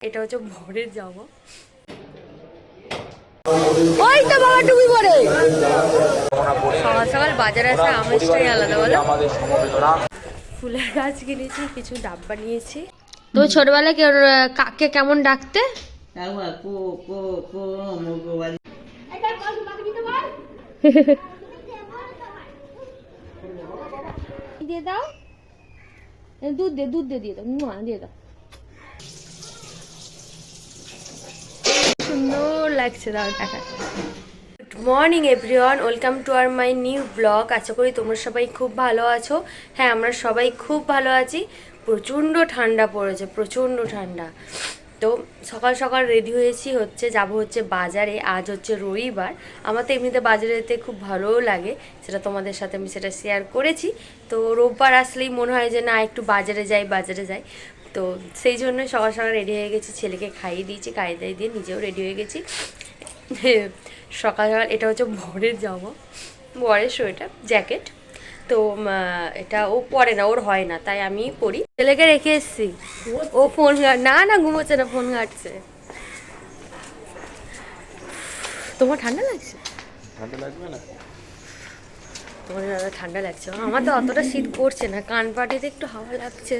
এটা হচ্ছে ভোরের জামা। ওই তো বাবা টুপি পরে। সকাল সকাল বাজারে আসা আমেজটাই আলাদা বলো। ফুলের গাছ কিনেছি কিছু ডাব্বা নিয়েছি তো ছোটবেলায় কে কাকে কেমন ডাকতে? দিয়ে দাও। দুধ দে দুধ দিয়ে দিয়ে দাও। দিয়ে দাও। সুন্দর লাগছে দাও দেখা good morning everyone welcome to our my new blog আশা করি তোমরা সবাই খুব ভালো আছো। হ্যাঁ আমরা সবাই খুব ভালো আছি। প্রচণ্ড ঠান্ডা পড়েছে, প্রচণ্ড ঠান্ডা। তো সকাল সকাল রেডি হয়েছি, হচ্ছে যাব হচ্ছে বাজারে। আজ হচ্ছে রবিবার। আমার তো এমনিতে বাজারে যেতে খুব ভালোও লাগে, সেটা তোমাদের সাথে আমি সেটা শেয়ার করেছি। তো রোববার আসলেই মনে হয় যে না, একটু বাজারে যাই বাজারে যাই। তো সেই জন্য সকাল সকাল রেডি হয়ে গেছি। ছেলেকে খাইয়ে দিয়েছি খাইয়ে দাইয়ে দিয়ে নিজেও রেডি হয়ে গেছি। সকাল সকাল এটা হচ্ছে ভোরের জামা বরের সোয়েটার জ্যাকেট তো এটা ও পরে না ওর হয় না তাই আমি পরি। ছেলেকে রেখে এসেছি। ও ফোন না না ঘুমোচ্ছে না ফোন ঘাটছে। তোমার ঠান্ডা লাগছে? ঠান্ডা লাগবে না? তোমার দাদা ঠান্ডা লাগছে। আমার তো অতটা শীত পড়ছে না কান পাটিতে একটু হাওয়া লাগছে।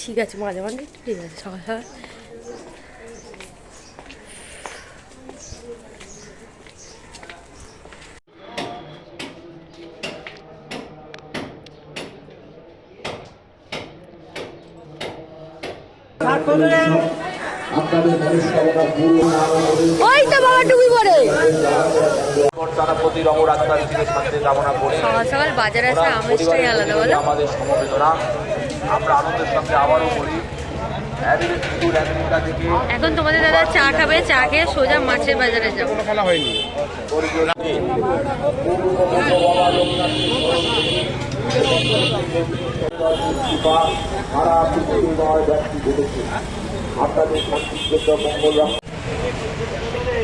ঠিক আছে মাঝে মাঝে একটু ঠিক আছে সকাল সকাল। ওই তো বাবা টুপি পরে। সকাল সকাল বাজারে আসা আমেজটাই আলাদা বলো। আমাদের সমবেদনা। আমরা আনন্দের সঙ্গে আবারও বলি এখন তোমাদের দাদা চা খাবে চা খেয়ে সোজা মাছের বাজারে যাব। খেলা হয়নি।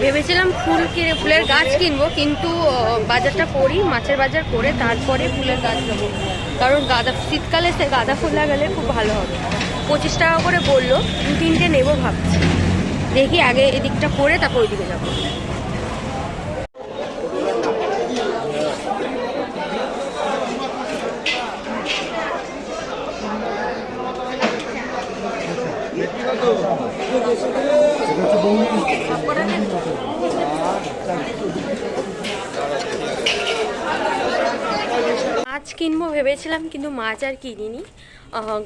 ভেবেছিলাম ফুল কিনে ফুলের গাছ কিনবো কিন্তু বাজারটা করি মাছের বাজার করে তারপরে ফুলের গাছ নেব কারণ গাঁদা, শীতকালে সে গাঁদা ফুল লাগালে খুব ভালো হবে। পঁচিশ টাকা করে বলল, দু তিনটে নেব ভাবছি। দেখি আগে এদিকটা করে তারপর ওইদিকে যাব। মাছ কিনবো ভেবেছিলাম, কিন্তু মাছ আর কিনিনি।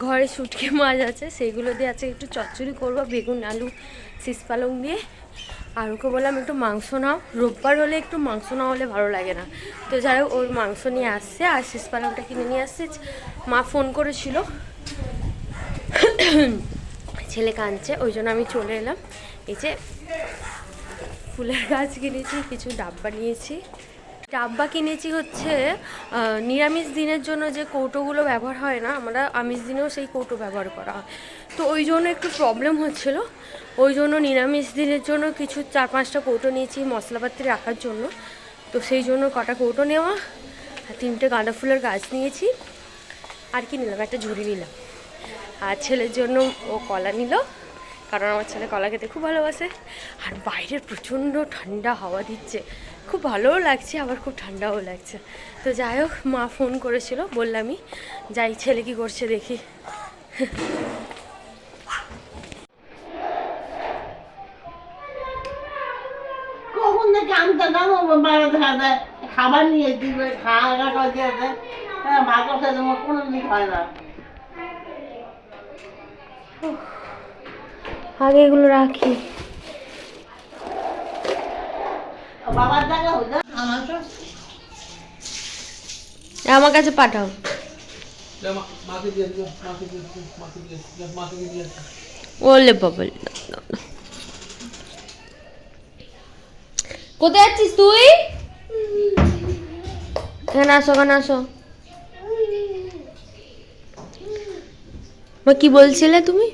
ঘরে শুটকি মাছ আছে সেইগুলো দিয়ে আজকে একটু চচ্চড়ি করব, বেগুন, আলু শীষ পালং দিয়ে। আর ওকে বললাম, একটু মাংস নাও, রোববার হলে একটু মাংস না হলে ভালো লাগে না। তো যাই হোক, ওর মাংস নিয়ে আসছে, আর শীষ পালংটা কিনে নিয়ে আসছে। মা ফোন করেছিল। ছেলে কাঁদছে, ওই জন্য আমি চলে এলাম। এই যে ফুলের গাছ কিনেছি, কিছু ডাব্বা নিয়েছি ডাব্বা কিনেছি হচ্ছে নিরামিষ দিনের জন্য যে কৌটোগুলো ব্যবহার হয় না, আমরা আমিষ দিনেও সেই কৌটো ব্যবহার করা হয়। তো ওই জন্য একটু প্রবলেম হচ্ছিল। ওই জন্য নিরামিষ দিনের জন্য কিছু চার পাঁচটা কৌটো নিয়েছি মশলাপাতি রাখার জন্য। তো সেই জন্য কটা কৌটো নেওয়া, আর তিনটে গাঁদা ফুলের গাছ নিয়েছি। আর কি নিলাম? একটা ঝুড়ি নিলাম। আর ছেলের জন্য ও কলা নিল, কারণ আমার ছেলে কলা খেতে খুব ভালোবাসে। আর বাইরের প্রচণ্ড ঠান্ডা হাওয়া দিচ্ছে। খুব ভালোও লাগছে আবার খুব ঠান্ডাও লাগছে। তো যাই হোক মা ফোন করেছিল বললামই যাই ছেলে কি করছে দেখি। খাবার নিয়ে দিবে খাওয়া হ্যাঁ কোনো হয় না। আগে এগুলো রাখি বাবার টাকা হতো আমার তো আমার কাছে পাঠাও। ওলে কোথায় যাচ্ছিস তুই? এখানে আসো এখানে আসো। মা কি বলছিলে তুমি?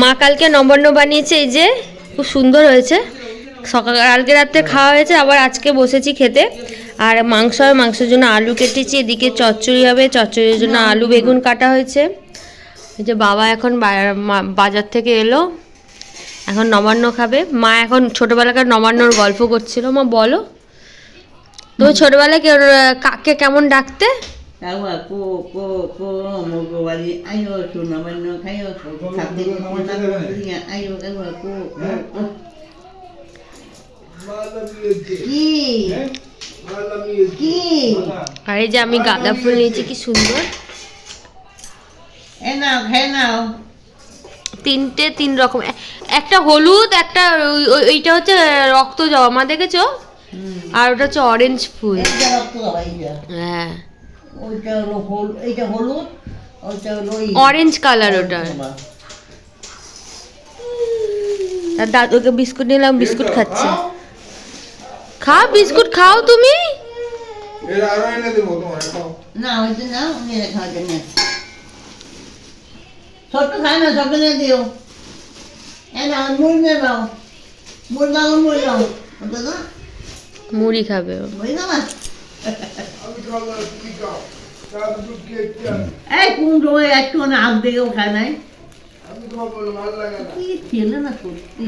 মা কালকে নবান্ন বানিয়েছে, এই যে খুব সুন্দর হয়েছে। সকাল, কালকে রাত্রে খাওয়া হয়েছে, আবার আজকে বসেছি খেতে। আর মাংস আর মাংসের জন্য আলু কেটেছি, এদিকে চচ্চড়ি হবে, চচ্চড়ির জন্য আলু বেগুন কাটা হয়েছে। এই যে বাবা এখন বাজার থেকে এলো, এখন নবান্ন খাবে। মা এখন ছোটবেলাকার নবান্নর গল্প করছিল, মা বলো। তো ছোটবেলায় কাকে কেমন ডাকতে? কাউয়া কো কো কো মোগো বাড়ি আয়ো সোনাবান্য খাইও সাথে আয়ো কো কো কো কি কি আর এই যে আমি গাঁদা ফুল নিয়েছি কি সুন্দর এ নাও খেয়ে নাও তিনটে তিন রকম একটা হলুদ একটা ওই- ওই- ওইটা হচ্ছে রক্ত জমা দেখেছ? আর ওটা হচ্ছে অরেঞ্জ ফুল। এইটা এইটা হ্যাঁ। ওইটা হলো হল এইটা হলুদ ওইটা হলো অরেঞ্জ কালার ওটা। আর দাদুকে বিস্কুট নিলাম বিস্কুট খাচ্ছে। খাও। বিস্কুট খাও তুমি? এর আরও এনে দেবো তোমার খাও। না ওইটা না মেরে খাওয়ার জন্য ছোট্ট খায় না সব দিও। মুড় খাবে মুড়ি না? খাব এই কুমড়ো একটু না হাত দিকেও খায় নাই। আমি খাব না ভালো লাগে না কি ছেলে না সত্যি?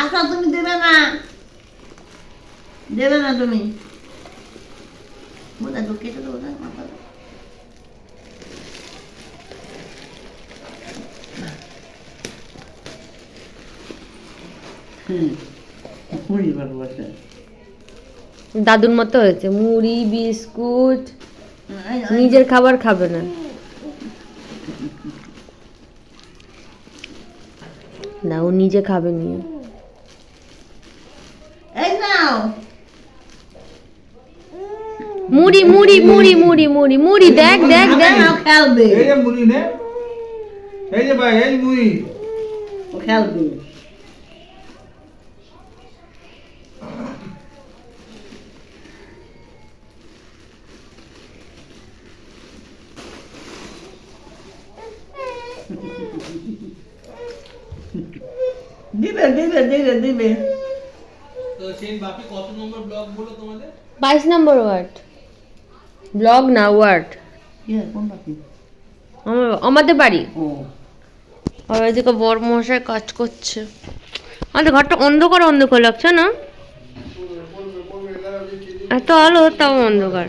আশা তুমি দেবে না। দেবে না তুমি। কেটে দেবো মাথা। হুম ভালোবাসে। দাদুর মতো হয়েছে। মুড়ি বিস্কুট নিজের খাবার খাবে না। না ও নিজে খাবে নিয়ে মুড়ি মুড়ি মুড়ি মুড়ি মুড়ি মুড়ি দেখ দেখ দেখ। খেলবে এই যে মুড়ি নে। এই যে ভাই এই মুড়ি। ও খেলবে দিবে দিবে দিবে দিবে। বাইশ নম্বর ব্লক বলো ওয়ার্ড। ব্লগ না ওয়ার্ড। ইয়ে, কোন বাকি? আমার আমাদের বাড়ি। ও। আর ওইদিকে বড় মশাই কাজ করছে। আমাদের ঘরটা অন্ধকার অন্ধকার লাগছে না? এত আলো তাও অন্ধকার।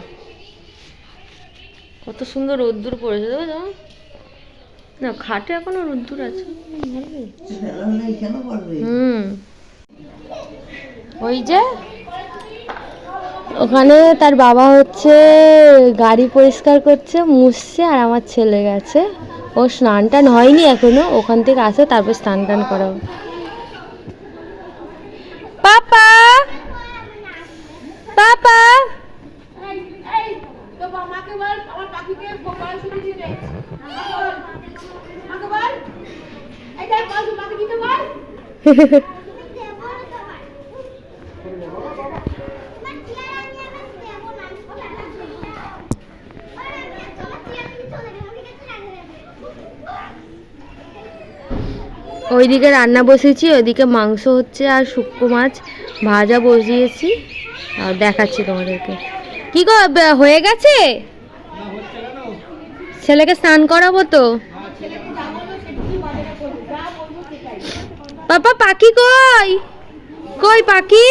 কত সুন্দর রোদ্দুর পড়েছে দেখো না খাটে এখনও রোদ্দুর আছে। হুম। ওই যে ওখানে তার বাবা হচ্ছে গাড়ি পরিষ্কার করছে মুছছে আর আমার ছেলে গেছে। ও স্নান টান হয়নি এখনও ওখান থেকে আসে তারপর স্নান টান করাবো। পাপা! ওইদিকে রান্না বসেছি, ওইদিকে মাংস হচ্ছে আর শুক্তো মাছ ভাজা বসিয়েছি। আর দেখাচ্ছি তোমাদেরকে। কি গো হয়ে গেছে? ছেলেকে স্নান করাবো তো? পাপা পাখি কই? কই পাখি?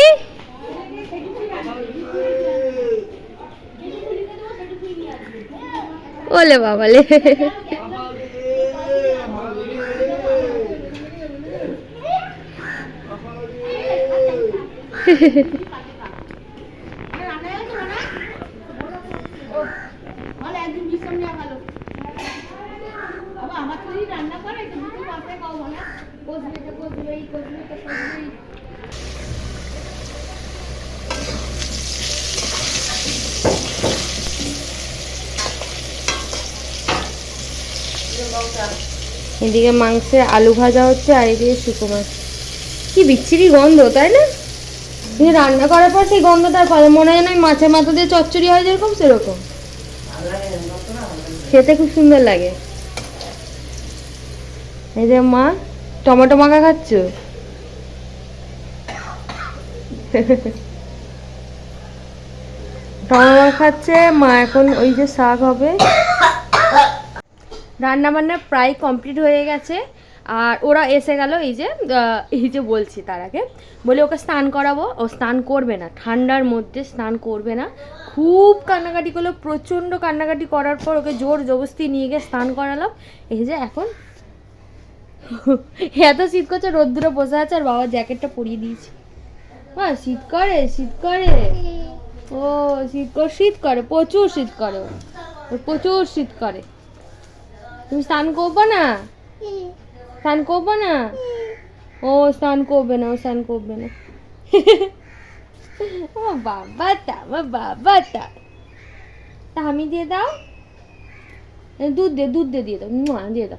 ওলে বাবালে এদিকে মাংসের আলু ভাজা হচ্ছে আর এদিকে শুকো মাছ। কি বিচ্ছিরি গন্ধ, তাই না? কিন্তু রান্না করার পর সেই গন্ধটা আর মনে হয় না মাছের মাথা দিয়ে চচ্চড়ি হয় যেরকম সেরকম। খেতে খুব সুন্দর লাগে। এই যে মা টমেটো মাখা খাচ্ছ? টমাটো খাচ্ছে, মা এখন ওই যে শাক হবে। রান্না বান্না প্রায় কমপ্লিট হয়ে গেছে। আর ওরা এসে গেল এই যে এই যে বলছি তার আগে। বলে ওকে স্নান করাবো, ও স্নান করবে না। ঠান্ডার মধ্যে স্নান করবে না। খুব কান্নাকাটি করল, প্রচণ্ড কান্নাকাটি করার পর ওকে জোর জবস্তি নিয়ে গিয়ে স্নান করালাম। এই যে এখন এত শীত করছে, রোদ্দুরে বসে আছে আর বাবার জ্যাকেটটা পরিয়ে দিয়েছি। মা, শীত করে শীত করে। ও, শীত করে শীত করে, প্রচুর শীত করে প্রচুর শীত করে। তুমি স্নান করব না? স্নান করব না? ও, স্নান করবে না, ও স্নান করবে না। ও বাবা আমার বাবা তা। তা আমি দিয়ে দাও। দুধ দে দুধ দে, দিয়ে দাও। দিয়ে দাও।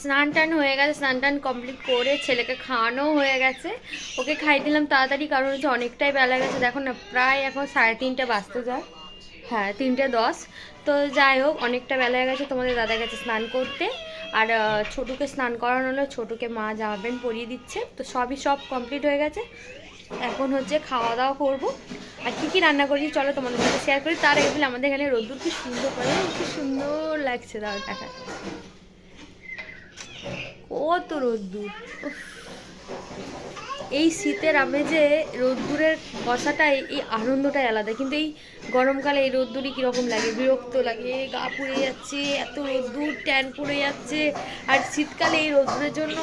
স্নান টান হয়ে গেছে, স্নান টান কমপ্লিট করে ছেলেকে খাওয়ানো হয়ে গেছে। ওকে খাই দিলাম তাড়াতাড়ি, কারণ হচ্ছে অনেকটাই বেলা গেছে। দেখো না, প্রায় এখন সাড়ে তিনটে বাজতে যায়। হ্যাঁ তিনটে দশ। তো যাই হোক, অনেকটা বেলা হয়ে গেছে তোমাদের দাদা গেছে স্নান করতে। আর ছোটুকে স্নান করানো হলো, ছোটুকে মা জামা প্যান্ট পরিয়ে দিচ্ছে। তো সবই সব কমপ্লিট হয়ে গেছে। এখন হচ্ছে খাওয়া দাওয়া করব। আর কী কী রান্না করেছি চলো তোমাদের সাথে শেয়ার করি। তার আগে বলে, আমাদের এখানে রোদ্দুর কি সুন্দর করে, কি সুন্দর লাগছে দাও দেখা। কত রোদ্দুর। এই শীতের আমেজে রোদ্দুরের বসাটাই এই আনন্দটাই আলাদা। কিন্তু এই গরমকালে এই রোদ্দুরই কীরকম লাগে? বিরক্ত লাগে, গা পুড়ে যাচ্ছে, এত রোদ্দুর, ট্যান পড়ে যাচ্ছে। আর শীতকালে এই রোদ্দুরের জন্য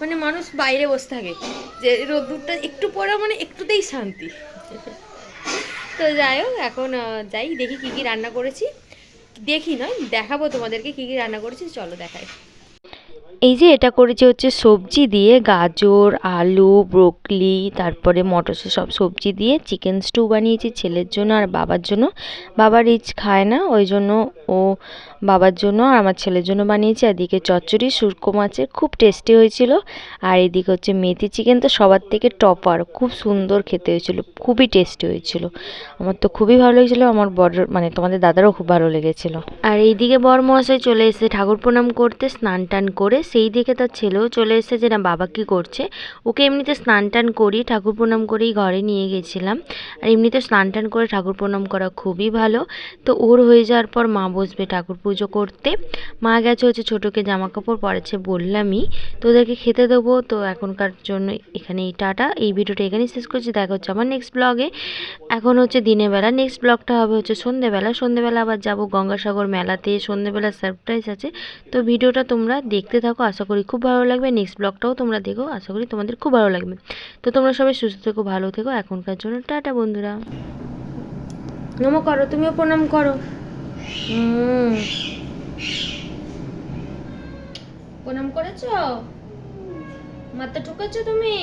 মানে মানুষ বাইরে বসে থাকে। যে রোদ্দুরটা একটু পরে মানে একটুতেই শান্তি। তো যাই হোক, এখন যাই, দেখি কী কী রান্না করেছি। দেখি নয়, দেখাবো তোমাদেরকে কী কী রান্না করেছি। চলো দেখাই। এই যে এটা করেছি হচ্ছে সবজি দিয়ে গাজর, আলু, ব্রোকলি, তারপরে মটরশুঁটি সব সবজি দিয়ে চিকেন স্টু বানিয়েছি ছেলের জন্য আর বাবার জন্য। বাবা রিচ খায় না, ওই জন্য ও বাবার জন্য আর আমার ছেলের জন্য বানিয়েছি। এদিকে চচ্চড়ি শুরকো মাছের খুব টেস্টি হয়েছিল। আর এদিকে হচ্ছে মেথি চিকেন তো সবার থেকে টপার, খুব সুন্দর খেতে হয়েছিল, খুবই টেস্টি হয়েছিল। আমার তো খুবই ভালো লেগেছিলো, আমার বড় মানে তোমাদের দাদারও খুব ভালো লেগেছিল। আর এইদিকে বর মহাশয় চলে এসেছে ঠাকুর প্রণাম করতে, স্নান টান করে সেই দিকে তার ছেলেও চলে এসেছে যে, না, বাবা কি করছে? ওকে এমনিতে স্নান টান করি ঠাকুর প্রণাম করেই ঘরে নিয়ে গেছিলাম। আর এমনিতে স্নান টান করে ঠাকুর প্রণাম করা খুবই ভালো। তো ওর হয়ে যাওয়ার পর মা বসবে ঠাকুর পুজো করতে। মা গেছে হচ্ছে ছোটোকে জামা কাপড় পরেছে বললামই, তো ওদেরকে খেতে দেবো। তো এখনকার জন্য এখানে এই টাটা। এই ভিডিওটা এখানেই শেষ করছি। দেখা হচ্ছে আমার নেক্সট ব্লগে এখন হচ্ছে দিনের বেলা। নেক্সট ব্লগটা হবে হচ্ছে সন্ধেবেলা। সন্ধেবেলা আবার যাব গঙ্গাসাগর মেলাতে। সন্ধেবেলা সারপ্রাইজ আছে। তো ভিডিওটা তোমরা দেখতে থাকো, আশা করি খুব ভালো লাগবে। নেক্সট ব্লগটাও তোমরা দেখো, আশা করি তোমাদের খুব ভালো লাগবে। তো তোমরা সবাই সুস্থ থেকো, ভালো থেকো। এখনকার জন্য টাটা বন্ধুরা। নম করো, তুমিও প্রণাম করো। প্রণাম করেছ? মাথা ঠুকেছো তুমি?